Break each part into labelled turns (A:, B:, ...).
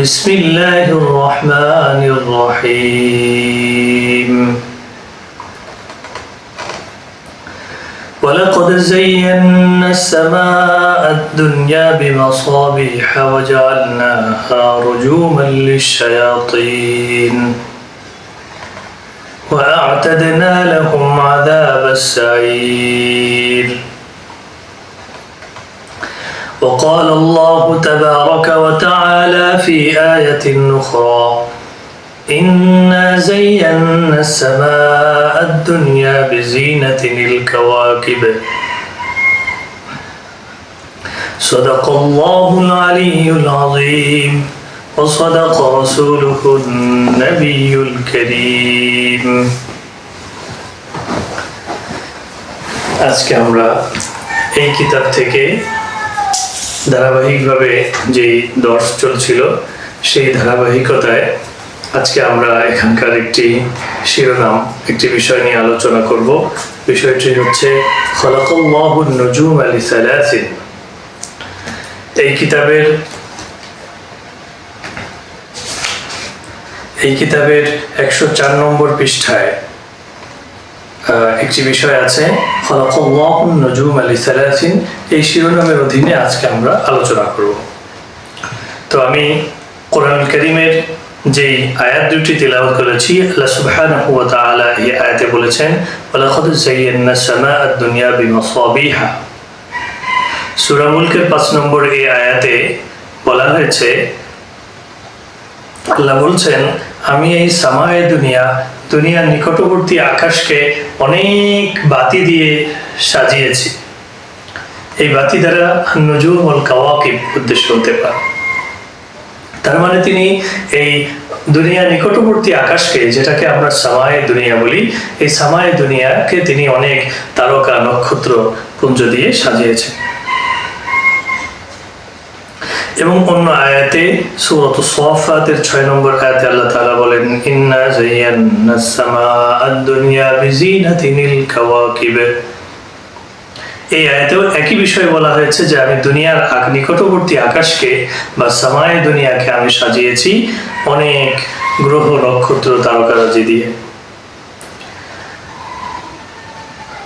A: بسم الله الرحمن الرحيم. ولقد زينا السماء الدنيا بمصابيح وجعلناها رجوما للشياطين. وأعتدنا لهم عذاب السعير. وقال الله تبارك وتعالى في آية أخرى إنا زينا السماء الدنيا بزينة الكواكب صدق الله العلي العظيم وصدق رسوله النبي الكريم আজকে আমরা এই কিতাব থেকে ধারাবাহিকভাবে যেই দর্শ চলছিল, সেই ধারাবাহিকতায় আজকে আমরা এখানকার একটি শিরোনাম, একটি বিষয় নিয়ে আলোচনা করব। বিষয়টি হচ্ছে নজুম আলী এই কিতাবের এই কিতাবের একশো চার নম্বর পৃষ্ঠায় একটি বিষয় আছে এই শিরোনামের অধীনে আজকে আমরা আলোচনা করব। তো আমি কোরআন করিমের যেই আয়াত দুটি তিলাওয়াত করেছি আয়াতে বলেছেন, ওয়ালাকাদ যায়্যানা সামাআ আদ-দুনিয়া বিমাসাবিহা। সূরা মুলকের 5 নম্বর এই আয়াতে বলা হয়েছে, আল্লাহ বলছেন, আমি এই সামায়ে দুনিয়া দুনিয়ার নিকটবর্তী আকাশকে অনেক বাতি দিয়ে সাজিয়েছি। এই বাতি দ্বারা নজুম ওল কাওয়াকিব উদ্দেশ্য হতে পারে। তার মানে তিনি এই দুনিয়া নিকটবর্তী আকাশকে, যেটাকে আমরা সামায়ে দুনিয়া বলি, এই সামায়ে দুনিয়াকে তিনি অনেক তারকা নক্ষত্র পুঞ্জ দিয়ে সাজিয়েছেন। এবং অন্য আয়াতে সূরাত সাফাতের 6 নম্বর আয়াতে আল্লাহ তাআলা বলেন, ইন্না যায়্যানা সামাআদ দুনিয়া বিজিনাতিনিল কাওয়াকিব এই আয়াতেও একই বিষয় বলা হয়েছে যে, আমি দুনিয়ার আগ- নিকটবর্তী আকাশকে বা সামায়ে দুনিয়াকে আমি সাজিয়েছি অনেক গ্রহ, নক্ষত্র, তারকারাজি দিয়ে সু-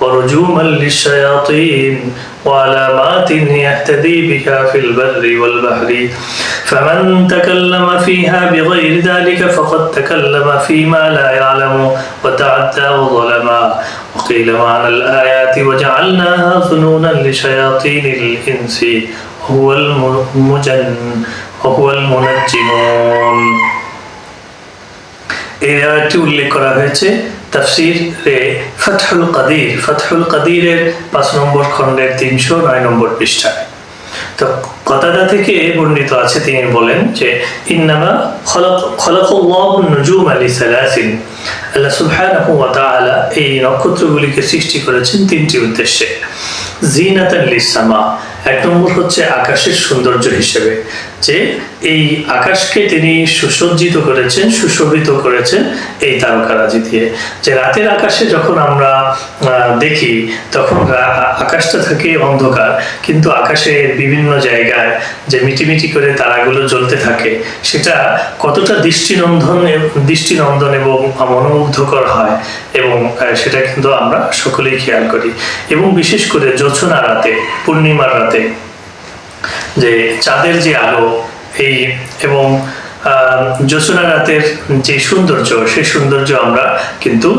A: ورجوما للشياطين وعلامات يهتدي بها في البر والبحر فمن تكلم فيها بغير ذلك فقد تكلم فيما لا يعلم وتعدى وظلما وقيل معنى الآيات وجعلناها ظنونا لشياطين الإنس وهو المجن وهو المنجمون এই আয়াতটি উল্লেখ করা হয়েছে তাফসিরে ফাতহুল কাদির। ফাতহুল কাদিরের পাঁচ নম্বর খণ্ডের তিনশো নয় নম্বর পৃষ্ঠায়। তো কথাটা থেকে বর্ণিত আছে, তিনি বলেন যে, ইন্নামা খলক, খলকুল্লাহু নুজুম আলি সালাসিন। আল্লাহ সুবহানাহু ওয়া তাআলা এই নক্ষত্রগুলিকে সৃষ্টি করেছেন তিনটি উদ্দেশ্যে। জিনাতান লিসামা এক নম্বর হচ্ছে আকাশের সৌন্দর্য হিসেবে। যে এই আকাশকে তিনি সুসজ্জিত করেছেন, সুশোভিত করেছেন এই তারকারাজি দিয়ে। যে রাতের আকাশে যখন আমরা দেখি, তখন আকাশটা থাকে অন্ধকার, কিন্তু আকাশের বিভিন্ন জায়গায় যে মিটিমিটি করে তারাগুলো জ্বলতে থাকে, সেটা কতটা দৃষ্টিনন্দন দৃষ্টিনন্দন এবং মনোমুগ্ধকর হয় এবং সেটা কিন্তু আমরা সকলেই খেয়াল করি। এবং বিশেষ করে জোছনা রাতে, পূর্ণিমার রাতে যে চাঁদের যে আলো এই এবং জ্যোৎস্না রাতের যে সৌন্দর্য সেই সৌন্দর্য আমরা কিন্তু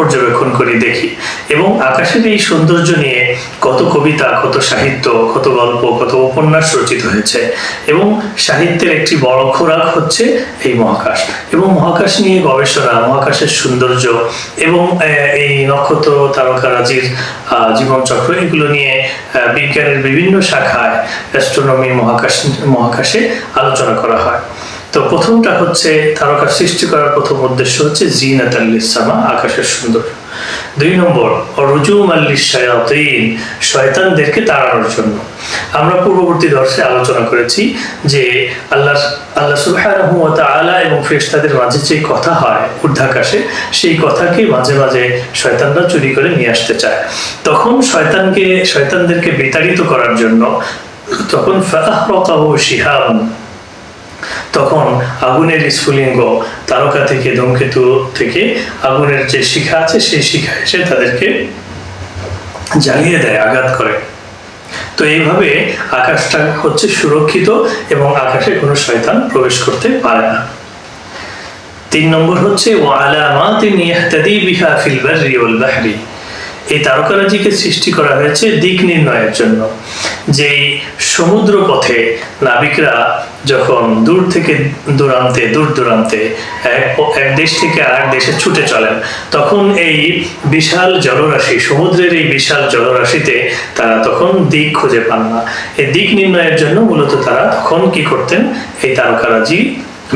A: পর্যবেক্ষণ করি, দেখি। এবং আকাশের এই সৌন্দর্য নিয়ে কত কবিতা, কত সাহিত্য, কত গল্প, কত উপন্যাস রচিত হয়েছে। এবং সাহিত্যের একটি বড় খোরাক হচ্ছে এই মহাকাশ। এবং মহাকাশ নিয়ে গবেষণা, মহাকাশের সৌন্দর্য এবং এই নক্ষত্র তারকারাজির জীবনচক্র এগুলো নিয়ে বিজ্ঞানের বিভিন্ন শাখায় অ্যাস্ট্রোনমি মহাকাশ, মহাকাশে আলোচনা করা হয়। তো প্রথমটা হচ্ছে তারকা সৃষ্টি করার প্রথম উদ্দেশ্য হচ্ছে জিনাত আল্লিসামা আকাশের সুন্দর। দুই নম্বর রুজুম আল্লিস শায়াতিন শয়তানদেরকে তাড়ানোর জন্য। আমরা পূর্ববর্তী দর্শে আলোচনা করেছি যে আল্লাহ আল্লাহ সুবহানাহু ওয়া এবং ফেরেশতাদের মাঝে যে কথা হয় ঊর্ধ্বাকাশে, সেই কথাকে মাঝে মাঝে শয়তানরা চুরি করে নিয়ে আসতে চায়। তখন শয়তানকে, শয়তানদেরকে বিতাড়িত করার জন্য তখন ফাহরাকাহু শিহাবুন তখন আগুনের স্ফুলিঙ্গ তারকা থেকে ধূমকেতু থেকে আগুনের যে শিখা আছে, সেই শিখা এসে তাদেরকে জ্বালিয়ে দেয়, আঘাত করে। তো এইভাবে আকাশটা হচ্ছে সুরক্ষিত এবং আকাশে কোনো শয়তান প্রবেশ করতে পারে না। তিন নম্বর হচ্ছে এই তারকারাজিকে সৃষ্টি করা হয়েছে দিক নির্ণয়ের জন্য। যেই সমুদ্র পথে নাবিকরা যখন দূর থেকে দূরান্তে, দূর দূরান্তে এক দেশ থেকে আরেক দেশে ছুটে চলেন, তখন এই বিশাল জলরাশি, সমুদ্রের এই বিশাল জলরাশিতে তারা তখন দিক খুঁজে পান না। এই দিক নির্ণয়ের জন্য মূলত তারা তখন কি করতেন? এই তারকারাজি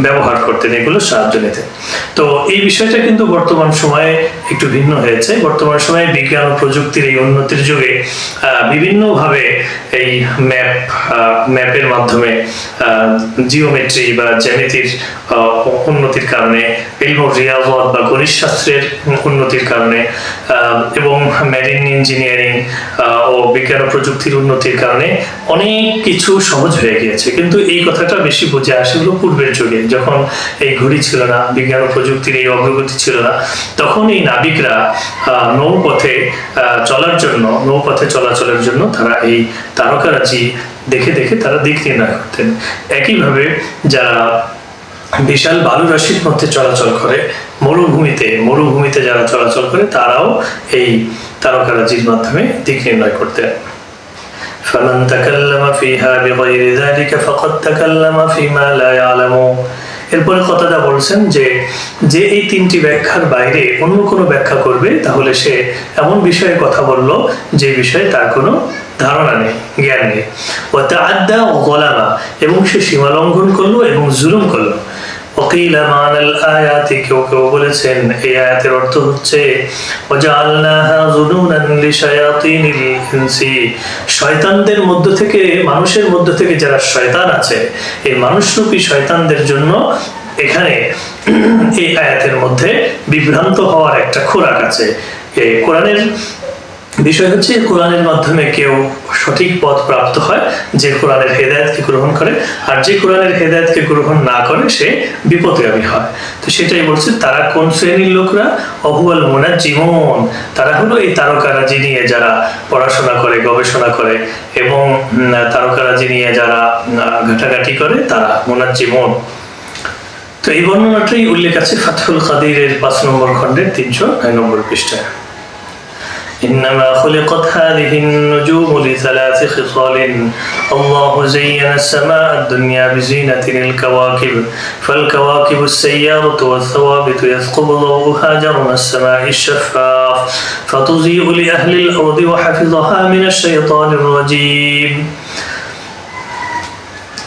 A: ব্যবহার করতেন, এগুলো সাহায্য নিতেন। তো এই বিষয়টা কিন্তু বর্তমান সময়ে একটু ভিন্ন হয়েছে। বর্তমান সময়ে বিজ্ঞান ও প্রযুক্তির এই উন্নতির যুগে বিভিন্নভাবে এই ম্যাপ ম্যাপের মাধ্যমে জিওমেট্রি বা জ্যামিতির উন্নতির কারণে ইলম রিয়াজত বা গণিত শাস্ত্রের উন্নতির কারণে এবং মেরিন ইঞ্জিনিয়ারিং ও বিজ্ঞান ও প্রযুক্তির উন্নতির কারণে অনেক কিছু সহজ হয়ে গিয়েছে। কিন্তু এই কথাটা বেশি বুঝে আসে হলো পূর্বের যুগে। যখন এই ঘড়ি ছিল না, বিজ্ঞান প্রযুক্তির এই অগ্রগতি ছিল না, তখন এই নাবিকরা নৌপথে চলার জন্য, নৌপথে চলাচলের জন্য তারা এই তারকারাজি দেখে দেখে তারা দিক নির্ণয় করতেন। একইভাবে যারা বিশাল বালু রাশির মধ্যে চলাচল করে, মরুভূমিতে মরুভূমিতে যারা চলাচল করে, তারাও এই তারকারাজির মাধ্যমে দিক নির্ণয় করতেন। فمن تكلم فيها بغير ذلك فقد تكلم فيما لا يعلم এরপরে কথাটা বলছেন যে যে এই তিনটি ব্যাখ্যার বাইরে অন্য কোনো ব্যাখ্যা করবে তাহলে সে এমন বিষয়ে কথা বলল যে বিষয়ে তার কোনো ধারণা নেই জ্ঞান নেই ও আড্ডা ও গলামা এবং সে সীমা লঙ্ঘন করলো এবং জুলুম করলো আয়াতি, কেউ কেউ বলেছেন, এই আয়াতের অর্থ হচ্ছে জুনুনান ইনসি। শয়তানদের মধ্য থেকে, মানুষের মধ্য থেকে যারা শয়তান আছে, এই মানুষরূপী শয়তানদের জন্য এখানে এই আয়াতের মধ্যে বিভ্রান্ত হওয়ার একটা খোরাক আছে। কোরআনের বিষয় হচ্ছে কোরআনের মাধ্যমে কেউ সঠিক পথ প্রাপ্ত হয়, যে কোরআনের হেদায়তকে গ্রহণ করে, আর যে কোরআনের হেদায়তকে গ্রহণ না করে, সে বিপদগামী হয়। তো সেটাই বলছে, তারা কোন শ্রেণির লোকরা? অহুয়াল মোনা জীবন তারা হলো এই তারকারাজি নিয়ে যারা পড়াশোনা করে, গবেষণা করে, এবং তারকারাজি নিয়ে যারা ঘাটাঘাটি করে, তারা মোনার জীবন তো এই বর্ণনাটাই উল্লেখ আছে ফাতহুল কাদিরের পাঁচ নম্বর খণ্ডের তিনশো নয় নম্বর পৃষ্ঠায়। إنما خلقت هذه النجوم لثلاث خصال. الله زين السماء الدنيا بزينة الكواكب فالكواكب السيارة والثوابت يثقب ضوءها جرم السماء الشفاف فتضيء لأهل الأرض وحفظها من الشيطان الرجيم.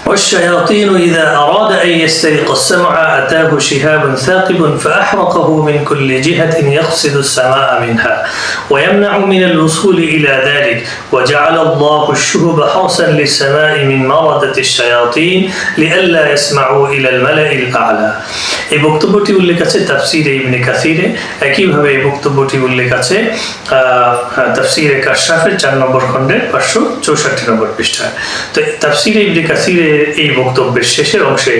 A: والشياطين إذا أراد أن يسترق السمع أتاه شهاب ثاقب فأحرقه من كل جهة يقصد السماء منها ويمنع من الوصول إلى ذلك وجعل الله الشهب حرسا للسماء من مردة الشياطين لئلا يسمعوا إلى الملأ الأعلى এই বক্তব্যটি উল্লেখ আছে তাফসিরে ইবনে কাসিরে একইভাবে এই বক্তব্যটি উল্লেখ আছে আহ, তাফসিরে কাশাফের চার নম্বর খণ্ডের পাঁচশো চৌষট্টি নম্বর পৃষ্ঠায় তো তাফসিরে ইবনে কাসিরে এই বক্তব্যের শেষের অংশে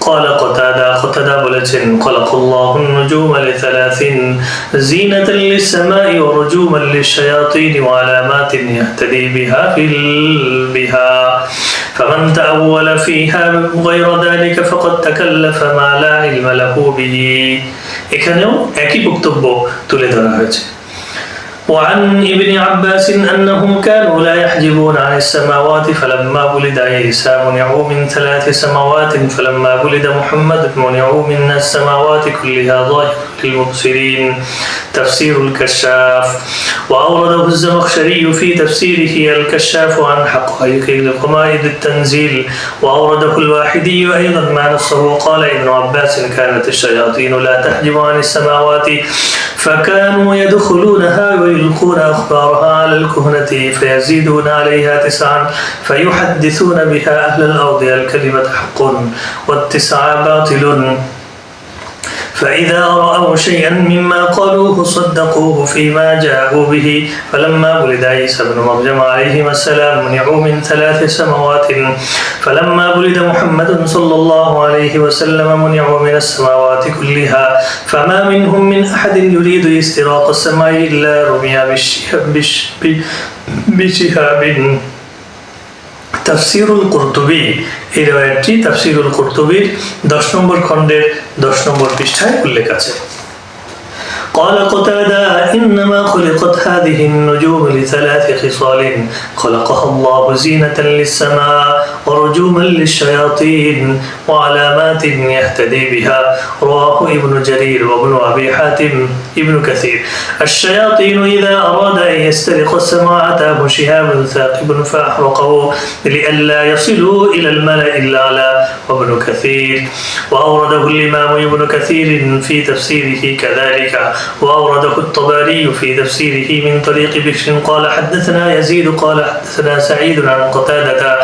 A: কলা কতাদা কতাদা বলেছেন খলাকুল্লাহু النجوم لثلاث زينة للسماء ورجوما للشياطين وعلامات يهتدي بها في ال- بها فمن تأول فيها غير ذلك فقد تكلف ما لا علم له به এখানেও একই বক্তব্য তুলে ধরা হয়েছে وعن ابن عباس أنهم كانوا لا يحجبون عن السماوات فلما ولد عيسى منعوا من ثلاث سماوات فلما ولد محمد منعوا من السماوات كلها ظاهر. للمبصرين تفسير الكشاف. وأورده الزمخشري في تفسيره الكشاف عن حقائق لقمائد التنزيل. وأورده الواحدي أيضا ما نصه قال ابن عباس كانت الشياطين لا تحجب عن السماوات. فكانوا يدخلونها ويلقون أخبارها على الكهنة فيزيدون عليها تسعا فيحدثون بها أهل الأرض. الكلمة حق والتسعة باطل. فإذا رأوا شيئا مما قالوه صدقوه فيما جاءوا به. فلما ولد عيسى بن مريم عليه السلام منعوا من ثلاث سماوات. فلما ولد محمد صلى الله عليه وسلم منعوا من السماوات كلها. فما منهم من أحد يريد استراق السماء إلا رمي بشهاب. তাফসিরুল কুরতুবি এই রয়েটি তাফসিরুল কুরতুবির দশ নম্বর খণ্ডের দশ নম্বর পৃষ্ঠায় উল্লেখ আছে قال قتادة إنما خلقت هذه النجوم لثلاث خصال خلقها الله زينة للسماء ورجوما للشياطين وعلامات يهتدي بها رواه ابن جرير وابن أبي حاتم ابن كثير. الشياطين إذا أراد أن يسترق السماء أتاه شهاب ثاقب فأحرقه لئلا يصلوا إلى الملأ الأعلى. وابن كثير. وأورده الإمام ابن كثير في تفسيره كذلك. وأورده الطبري في تفسيره من طريق بشر قال حدثنا يزيد قال حدثنا سعيد عن قتادة.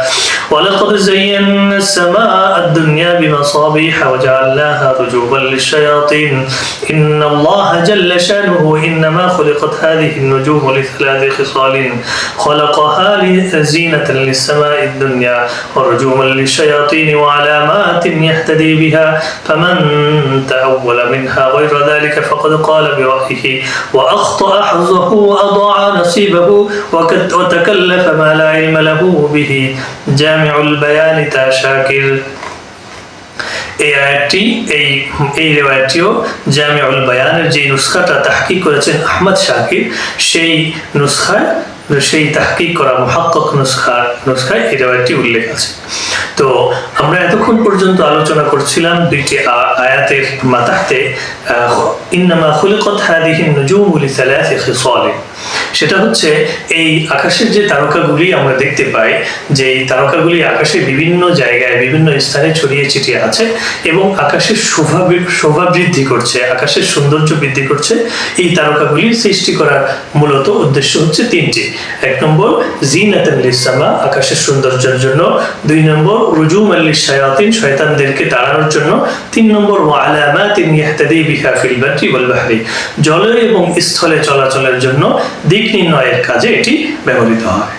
A: ولقد زينا السماء الدنيا بمصابيح وجعلناها رجوما للشياطين. إن الله جل شأنه إنما خلقت هذه النجوم لثلاث خصال. خلقها زينة للسماء الدنيا ورجوما للشياطين وعلامات يهتدي بها. فمن تأول منها غير ذلك فقد قال برأيه. وأخطأ حظه وأضاع نصيبه وتكلف ما لا علم له به. جامع البيان تاشاكر এই আয়াতটি এই এই রেওয়ায়তটিও জামিউল বায়ানের যে নুসখাটা তাহকিক করেছেন আহমদ শাকির সেই নুসখায় সেই তাহকিক করা মহাক্কক নুসখা নুসখায় এই রেওয়ায়তটি উল্লেখ আছে। তো আমরা এতক্ষণ পর্যন্ত আলোচনা করছিলাম দুইটি আয়াতের আহ, ইন্নামা খুলিকত হাদিহি নুজুমু লিসালাসি খিসালিন। সেটা হচ্ছে এই আকাশের যে তারকাগুলি আমরা দেখতে পাই, যে এই তারকাগুলি আকাশে বিভিন্ন জায়গায়, বিভিন্ন স্থানে ছড়িয়ে ছিটিয়ে আছে এবং আকাশের শোভা শোভা বৃদ্ধি করছে, আকাশের সৌন্দর্য বৃদ্ধি করছে। এই তারকাগুলির সৃষ্টি করার মূলত উদ্দেশ্য হচ্ছে তিনটি। এক নম্বর, জিনাতান লিসামা আকাশের সৌন্দর্যের জন্য। দুই নম্বর রুজুম আল্লি শায়াতিন শয়তানদেরকে তাড়ানোর জন্য। তিন নম্বর ওয়ালামাতিন ইয়াহতাদি বিহা ফিল বাহরি। জলে এবং স্থলে চলাচলের জন্য দিক নির্ণয়ের কাজে এটি ব্যবহৃত হয়।